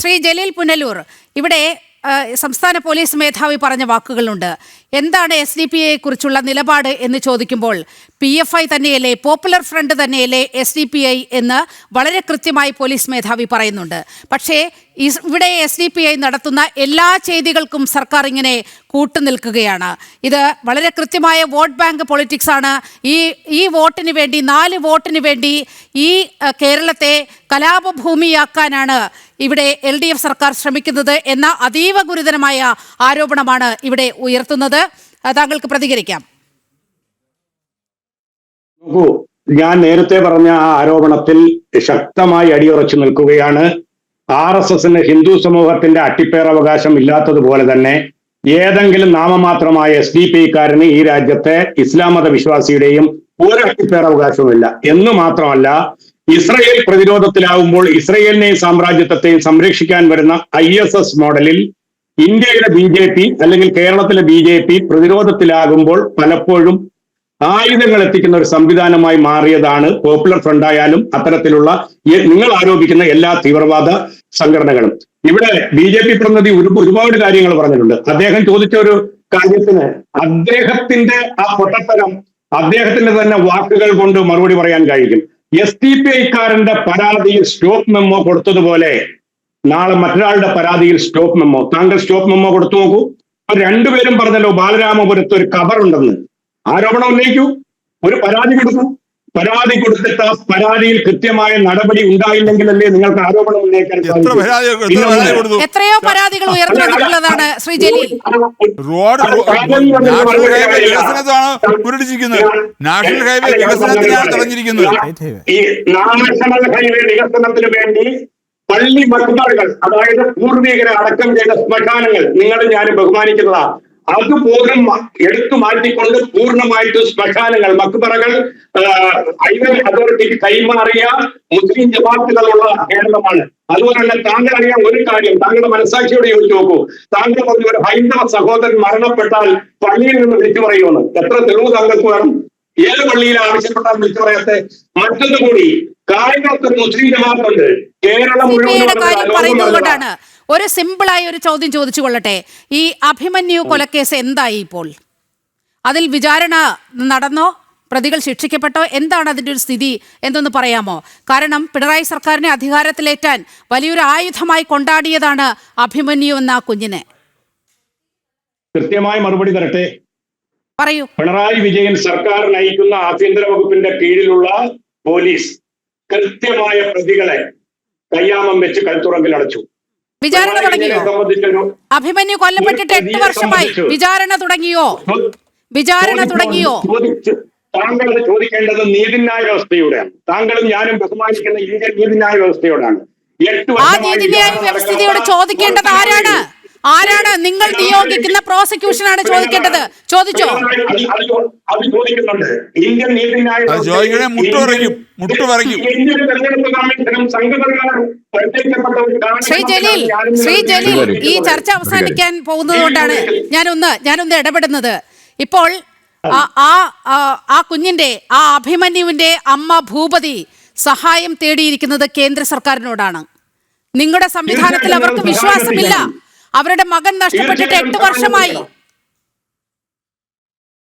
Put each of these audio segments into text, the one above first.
ശ്രീ ജലീൽ പുനലൂർ ഇവിടെ സംസ്ഥാന പോലീസ് മേധാവി പറഞ്ഞ വാക്കുകളുണ്ട്. എന്താണ് എസ് ഡി പി എ കുറിച്ചുള്ള നിലപാട് എന്ന് ചോദിക്കുമ്പോൾ പി എഫ് ഐ തന്നെയല്ലേ പോപ്പുലർ ഫ്രണ്ട് തന്നെയല്ലേ എസ് ഡി പി ഐ എന്ന് വളരെ കൃത്യമായി പോലീസ് മേധാവി പറയുന്നുണ്ട്. പക്ഷേ ഇവിടെ എസ് ഡി പി ഐ നടത്തുന്ന എല്ലാ ചെയ്തികൾക്കും സർക്കാർ ഇങ്ങനെ കൂട്ടുനിൽക്കുകയാണ് ഇത് വളരെ കൃത്യമായ വോട്ട് ബാങ്ക് പൊളിറ്റിക്സ് ആണ്. ഈ ഈ വോട്ടിന് വേണ്ടി നാല് വോട്ടിന് വേണ്ടി ഈ കേരളത്തെ കലാപഭൂമിയാക്കാനാണ് ഇവിടെ എൽ ഡി എഫ് സർക്കാർ ശ്രമിക്കുന്നത് എന്ന അതീവ ഗുരുതരമായ ആരോപണമാണ് ഇവിടെ ഉയർത്തുന്നത്. താങ്കൾക്ക് പ്രതികരിക്കാം. ഞാൻ നേരത്തെ പറഞ്ഞ ആ ആരോപണത്തിൽ ശക്തമായി അടിയുറച്ചു നിൽക്കുകയാണ്. ആർ എസ് എസിന് ഹിന്ദു സമൂഹത്തിന്റെ അട്ടിപ്പേറവകാശം ഇല്ലാത്തതുപോലെ തന്നെ ഏതെങ്കിലും നാമമാത്രമായ എസ് ഡി പി ഈ രാജ്യത്തെ ഇസ്ലാം മത വിശ്വാസിയുടെയും ഒരു അട്ടിപ്പേറവകാശവുമില്ല എന്ന് മാത്രമല്ല ഇസ്രയേൽ പ്രതിരോധത്തിലാവുമ്പോൾ ഇസ്രയേലിനെയും സാമ്രാജ്യത്വത്തെയും സംരക്ഷിക്കാൻ വരുന്ന ഐ മോഡലിൽ ഇന്ത്യയുടെ ബി ജെ പി അല്ലെങ്കിൽ കേരളത്തിലെ ബി ജെ പി പ്രതിരോധത്തിലാകുമ്പോൾ പലപ്പോഴും ആയുധങ്ങൾ എത്തിക്കുന്ന ഒരു സംവിധാനമായി മാറിയതാണ് പോപ്പുലർ ഫ്രണ്ട് ആയാലും അത്തരത്തിലുള്ള നിങ്ങൾ ആരോപിക്കുന്ന എല്ലാ തീവ്രവാദ സംഘടനകളും. ഇവിടെ ബി ജെ പി പ്രതിനിധി ഒരുപാട് കാര്യങ്ങൾ പറഞ്ഞിട്ടുണ്ട്. അദ്ദേഹം ചോദിച്ച ഒരു കാര്യത്തിന് അദ്ദേഹത്തിന്റെ ആ പൊട്ടത്തരം അദ്ദേഹത്തിന്റെ തന്നെ വാക്കുകൾ കൊണ്ട് മറുപടി പറയാൻ കഴിയും. എസ് ടി പി ഐക്കാരന്റെ പരാതിയിൽ സ്റ്റോപ്പ് മെമ്മോ കൊടുത്തതുപോലെ നാളെ മറ്റൊരാളുടെ പരാതിയിൽ സ്റ്റോപ്പ് മെമ്മോ. താങ്കൾ സ്റ്റോപ്പ് മെമ്മോ കൊടുത്തു നോക്കൂ. അപ്പൊ രണ്ടുപേരും പറഞ്ഞല്ലോ ബാലരാമപുരത്ത് ഒരു കബറുണ്ടെന്ന് ആരോപണം ഉന്നയിക്കൂ. ഒരു പരാതി കൊടുക്കൂ. പരാതി കൊടുത്തിട്ട് ആ പരാതിയിൽ കൃത്യമായ നടപടി ഉണ്ടായില്ലെങ്കിലല്ലേ നിങ്ങൾക്ക് ആരോപണം ഉന്നയിക്കാൻ എത്രയോ പരാതികൾ ഉയർന്നു വന്നിട്ടുള്ളതാണ് Sri Jaleel. Road national highway തടഞ്ഞിരിക്കുന്നത് ഈ നാഷണൽ ഹൈവേ വികസനത്തിന് വേണ്ടി പള്ളി മക്ബറുകൾ അതായത് പൂർവികരെ അടക്കം ചെയ്ത ശ്മശാനങ്ങൾ നിങ്ങൾ ഞാൻ ബഹുമാനിക്കുന്നതാ. അതുപോലും എടുത്തു മാറ്റിക്കൊണ്ട് പൂർണമായിട്ട് ശ്മശാനങ്ങൾ മക്ബറകൾ ഹൈവേ അതോറിറ്റിക്ക് കൈമാറിയ മുസ്ലിം ജമാത്തുകളുള്ള കേരളമാണ്. അതുപോലെ തന്നെ താങ്കൾ അറിയാൻ ഒരു കാര്യം താങ്കളുടെ മനസ്സാക്ഷിയോട് ചോദിച്ചു നോക്കൂ. താങ്കൾ പറഞ്ഞ ഒരു ഹൈന്ദവ സഹോദരൻ മരണപ്പെട്ടാൽ പള്ളിയിൽ നിന്ന് വിളിച്ചു പറയുമെന്ന്. എത്ര തെളിവ് താങ്കൾക്ക് വേണം? ഏത് പള്ളിയിൽ ആവശ്യപ്പെട്ടാൽ വിളിച്ചു പറയാത്ത? മറ്റൊന്ന് കാര്യങ്ങളൊക്കെ മുസ്ലിം ജമാഅത്തുണ്ട് കേരളം മുഴുവൻ ഒരു സിമ്പിളായ ഒരു ചോദ്യം ചോദിച്ചു കൊള്ളട്ടെ ഈ അഭിമന്യു കൊലക്കേസ് എന്തായി ഇപ്പോൾ? അതിൽ വിചാരണ നടന്നോ? പ്രതികൾ ശിക്ഷിക്കപ്പെട്ടോ? എന്താണ് അതിന്റെ ഒരു സ്ഥിതി എന്തെന്ന് പറയാമോ? കാരണം പിണറായി സർക്കാരിനെ അധികാരത്തിലേറ്റാൻ വലിയൊരു ആയുധമായി കൊണ്ടാടിയതാണ് അഭിമന്യു എന്ന കുഞ്ഞിനെ. കൃത്യമായ മറുപടി തരട്ടെ. പറയൂ. പിണറായി വിജയൻ സർക്കാർ നയിക്കുന്ന ആഭ്യന്തര വകുപ്പിന്റെ കീഴിലുള്ള പോലീസ് കൃത്യമായ പ്രതികളെ കയ്യാമം വെച്ച് കൽത്തുറങ്കിൽ അടച്ചു. വിചാരണ തുടങ്ങിയോ? അഭിമന്യു കൊല്ലപ്പെട്ടിട്ട് എട്ട് വർഷമായി വിചാരണ തുടങ്ങിയോ? വിചാരണ തുടങ്ങിയോ? താങ്കൾ അത് ചോദിക്കേണ്ടത് നീതിന്യായ വ്യവസ്ഥയോടെയാണ്. താങ്കളും ഞാനും ബഹുമാനിക്കുന്ന ഇന്ത്യൻ നീതിന്യായ വ്യവസ്ഥയോടാണ്. എട്ട് വ്യവസ്ഥയോട് ചോദിക്കേണ്ടത് ആരാണ്? ആരാണ് നിങ്ങൾ നിയോഗിക്കുന്ന പ്രോസിക്യൂഷൻ ആണ് ചോദിക്കേണ്ടത്? ചോദിച്ചോ? ശ്രീ ജലീൽ ശ്രീ ജലീൽ ഈ ചർച്ച അവസാനിക്കാൻ പോകുന്നത് കൊണ്ടാണ് ഞാനൊന്ന് ഞാനൊന്ന് ഇടപെടുന്നത്. ഇപ്പോൾ ആ- ആ ആ- ആ കുഞ്ഞിന്റെ ആ അഭിമന്യുവിന്റെ അമ്മ ഭൂപതി സഹായം തേടിയിരിക്കുന്നത് കേന്ദ്ര സർക്കാരിനോടാണ്. നിങ്ങളുടെ സംവിധാനത്തിൽ അവർക്ക് വിശ്വാസമില്ല. അവരുടെ മകൻ നഷ്ടപ്പെട്ടിട്ട് എട്ട് വർഷമായി.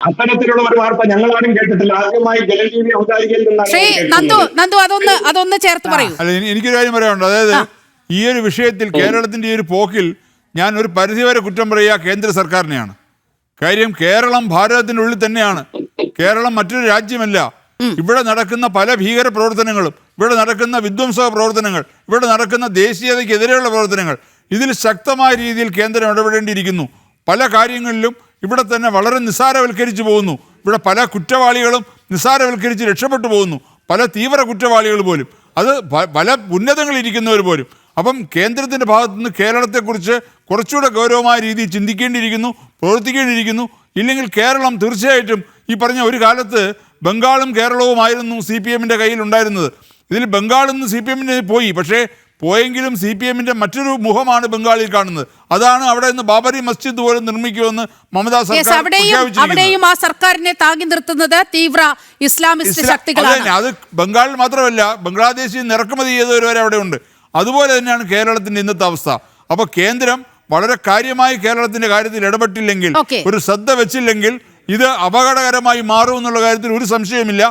അത്തരത്തിലുള്ള ഒരു വാർത്ത ഞങ്ങളാരും കേട്ടിട്ടില്ല. ആദ്യമായി ജലജീവി ഔദ്യോഗികയിൽ നിന്നാണ് നന്ദു നന്ദു അതൊന്ന് അതൊന്ന് ചേർത്ത് പറയൂ. അല്ല എനി- എനിക്കൊരു കാര്യം പറയാനുണ്ട്. അതായത് ഈ ഒരു വിഷയത്തിൽ കേരളത്തിന്റെ ഈ ഒരു പോക്കിൽ ഞാൻ ഒരു പരിധിവരെ കുറ്റം പറയുക കേന്ദ്ര സർക്കാരിനെയാണ്. കാര്യം കേരളം ഭാരതത്തിനുള്ളിൽ തന്നെയാണ്. കേരളം മറ്റൊരു രാജ്യമല്ല. ഇവിടെ നടക്കുന്ന പല ഭീകര പ്രവർത്തനങ്ങളും ഇവിടെ നടക്കുന്ന വിധ്വംസക പ്രവർത്തനങ്ങൾ ഇവിടെ നടക്കുന്ന ദേശീയതയ്ക്കെതിരെയുള്ള പ്രവർത്തനങ്ങൾ ഇതിൽ ശക്തമായ രീതിയിൽ കേന്ദ്രം ഇടപെടേണ്ടിയിരിക്കുന്നു. പല കാര്യങ്ങളിലും ഇവിടെ തന്നെ വളരെ നിസ്സാരവൽക്കരിച്ചു പോകുന്നു. ഇവിടെ പല കുറ്റവാളികളും നിസ്സാരവൽക്കരിച്ച് രക്ഷപ്പെട്ടു പോകുന്നു. പല തീവ്ര കുറ്റവാളികൾ പോലും. അത് പല ഉന്നതങ്ങളിരിക്കുന്നവർ പോലും. അപ്പം കേന്ദ്രത്തിന്റെ ഭാഗത്തു നിന്ന് കേരളത്തെക്കുറിച്ച് കുറച്ചുകൂടെ ഗൗരവമായ രീതിയിൽ ചിന്തിക്കേണ്ടിയിരിക്കുന്നു പ്രവർത്തിക്കേണ്ടിയിരിക്കുന്നു. ഇല്ലെങ്കിൽ കേരളം തീർച്ചയായിട്ടും ഈ പറഞ്ഞ ഒരു കാലത്ത് ബംഗാളും കേരളവുമായിരുന്നു സി പി എമ്മിന്റെ കയ്യിൽ ഉണ്ടായിരുന്നത് ഇതിൽ ബംഗാളിൽ നിന്ന് സി പി എമ്മിന് പോയി. പക്ഷേ പോയെങ്കിലും സി പി എമ്മിന്റെ മറ്റൊരു മുഖമാണ് ബംഗാളിൽ കാണുന്നത്. അതാണ് അവിടെ നിന്ന് ബാബരി മസ്ജിദ് പോലെ നിർമ്മിക്കുമെന്ന് മമതാ സർക്കാർ അവിടെയും അവിടെയും ആ സർക്കാരിനെ താങ്ങി നിർത്തുന്നത് തീവ്ര ഇസ്ലാമിസ്റ്റ് അത് ശക്തികളാണ്. അത് ബംഗാളിൽ മാത്രമല്ല ബംഗ്ലാദേശിൽ നിന്ന് ഇറക്കുമതി ചെയ്തവർ വരെ അവിടെ ഉണ്ട്. അതുപോലെ തന്നെയാണ് കേരളത്തിന്റെ ഇന്നത്തെ അവസ്ഥ. അപ്പൊ കേന്ദ്രം വളരെ കാര്യമായി കേരളത്തിന്റെ കാര്യത്തിൽ ഇടപെട്ടില്ലെങ്കിൽ ഒരു ശ്രദ്ധ വെച്ചില്ലെങ്കിൽ ഇത് അപകടകരമായി മാറും എന്നുള്ള കാര്യത്തിൽ ഒരു സംശയമില്ല